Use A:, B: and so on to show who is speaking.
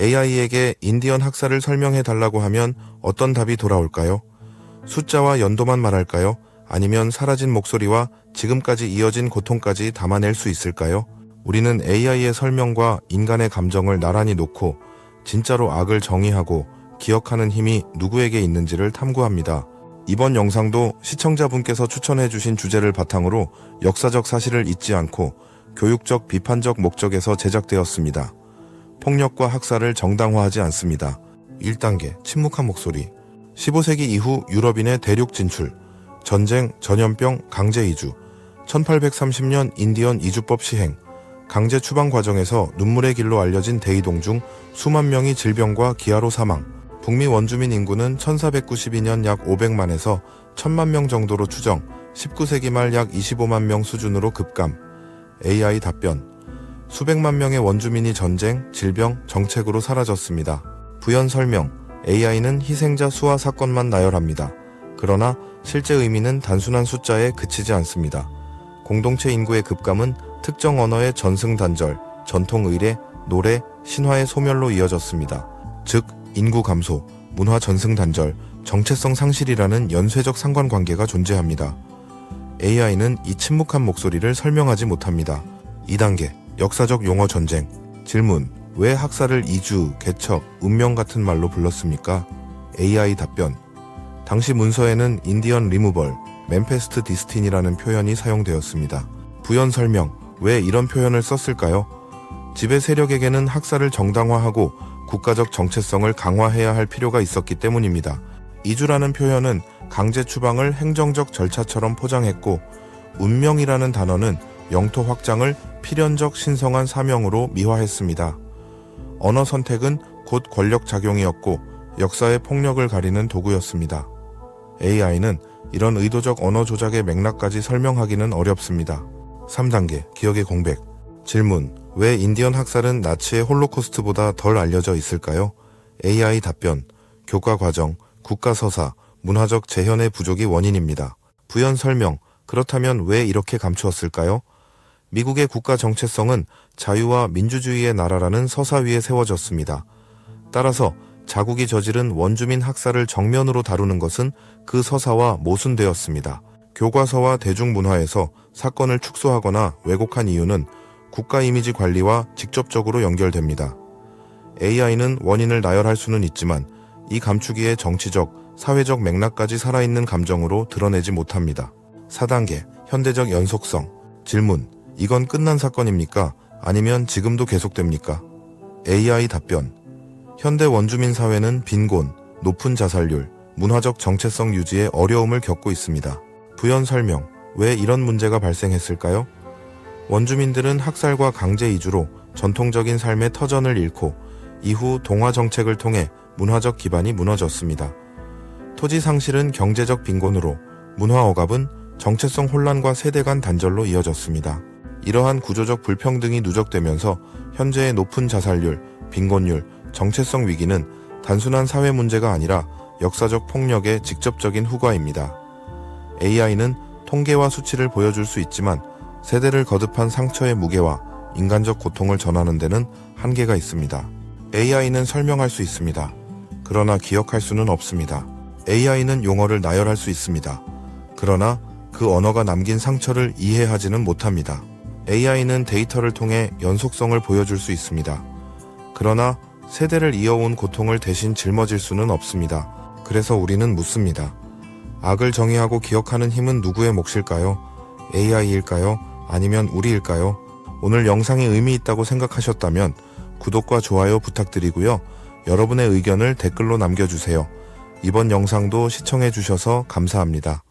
A: AI에게 인디언 학살을 설명해 달라고 하면 어떤 답이 돌아올까요? 숫자와 연도만 말할까요? 아니면 사라진 목소리와 지금까지 이어진 고통까지 담아낼 수 있을까요? 우리는 AI의 설명과 인간의 감정을 나란히 놓고 진짜로 악을 정의하고 기억하는 힘이 누구에게 있는지를 탐구합니다. 이번 영상도 시청자분께서 추천해 주신 주제를 바탕으로 역사적 사실을 잊지 않고 교육적 비판적 목적에서 제작되었습니다. 폭력과 학살을 정당화하지 않습니다. 1단계 침묵한 목소리. 15세기 이후 유럽인의 대륙 진출. 전쟁, 전염병, 강제 이주. 1830년 인디언 이주법 시행. 강제 추방 과정에서 눈물의 길로 알려진 대이동 중 수만 명이 질병과 기아로 사망. 북미 원주민 인구는 1492년 약 500만에서 1000만 명 정도로 추정 19세기 말 약 25만 명 수준으로 급감. AI 답변 수백만 명의 원주민이 전쟁, 질병, 정책으로 사라졌습니다. 부연 설명 AI는 희생자 수와 사건만 나열합니다. 그러나 실제 의미는 단순한 숫자에 그치지 않습니다. 공동체 인구의 급감은 특정 언어의 전승단절, 전통 의례, 노래, 신화의 소멸로 이어졌습니다. 즉, 인구 감소, 문화 전승단절, 정체성 상실이라는 연쇄적 상관관계가 존재합니다. AI는 이 침묵한 목소리를 설명하지 못합니다. 2단계, 역사적 용어 전쟁. 질문, 왜 학살을 이주, 개척, 운명 같은 말로 불렀습니까? AI 답변. 당시 문서에는 인디언 리무벌, 맨페스트 디스틴이라는 표현이 사용되었습니다. 부연 설명, 왜 이런 표현을 썼을까요? 지배 세력에게는 학살을 정당화하고 국가적 정체성을 강화해야 할 필요가 있었기 때문입니다. 이주라는 표현은 강제 추방을 행정적 절차처럼 포장했고, 운명이라는 단어는 영토 확장을 필연적 신성한 사명으로 미화했습니다. 언어 선택은 곧 권력 작용이었고 역사의 폭력을 가리는 도구였습니다. AI는 이런 의도적 언어 조작의 맥락까지 설명하기는 어렵습니다. 3단계 기억의 공백 질문 왜 인디언 학살은 나치의 홀로코스트보다 덜 알려져 있을까요? AI 답변 교과 과정, 국가 서사, 문화적 재현의 부족이 원인입니다. 부연 설명 그렇다면 왜 이렇게 감추었을까요? 미국의 국가 정체성은 자유와 민주주의의 나라라는 서사 위에 세워졌습니다. 따라서 자국이 저지른 원주민 학살을 정면으로 다루는 것은 그 서사와 모순되었습니다. 교과서와 대중문화에서 사건을 축소하거나 왜곡한 이유는 국가 이미지 관리와 직접적으로 연결됩니다. AI는 원인을 나열할 수는 있지만 이 감추기에 정치적, 사회적 맥락까지 살아있는 감정으로 드러내지 못합니다. 4단계 현대적 연속성 질문 이건 끝난 사건입니까? 아니면 지금도 계속됩니까? AI 답변. 현대 원주민 사회는 빈곤, 높은 자살률, 문화적 정체성 유지에 어려움을 겪고 있습니다. 부연 설명. 왜 이런 문제가 발생했을까요? 원주민들은 학살과 강제 이주로 전통적인 삶의 터전을 잃고 이후 동화 정책을 통해 문화적 기반이 무너졌습니다. 토지 상실은 경제적 빈곤으로, 문화 억압은 정체성 혼란과 세대 간 단절로 이어졌습니다. 이러한 구조적 불평등이 누적되면서 현재의 높은 자살률, 빈곤율, 정체성 위기는 단순한 사회 문제가 아니라 역사적 폭력의 직접적인 후과입니다. AI는 통계와 수치를 보여줄 수 있지만 세대를 거듭한 상처의 무게와 인간적 고통을 전하는 데는 한계가 있습니다. AI는 설명할 수 있습니다. 그러나 기억할 수는 없습니다. AI는 용어를 나열할 수 있습니다. 그러나 그 언어가 남긴 상처를 이해하지는 못합니다. AI는 데이터를 통해 연속성을 보여줄 수 있습니다. 그러나 세대를 이어온 고통을 대신 짊어질 수는 없습니다. 그래서 우리는 묻습니다. 악을 정의하고 기억하는 힘은 누구의 몫일까요? AI일까요? 아니면 우리일까요? 오늘 영상이 의미 있다고 생각하셨다면 구독과 좋아요 부탁드리고요. 여러분의 의견을 댓글로 남겨주세요. 이번 영상도 시청해주셔서 감사합니다.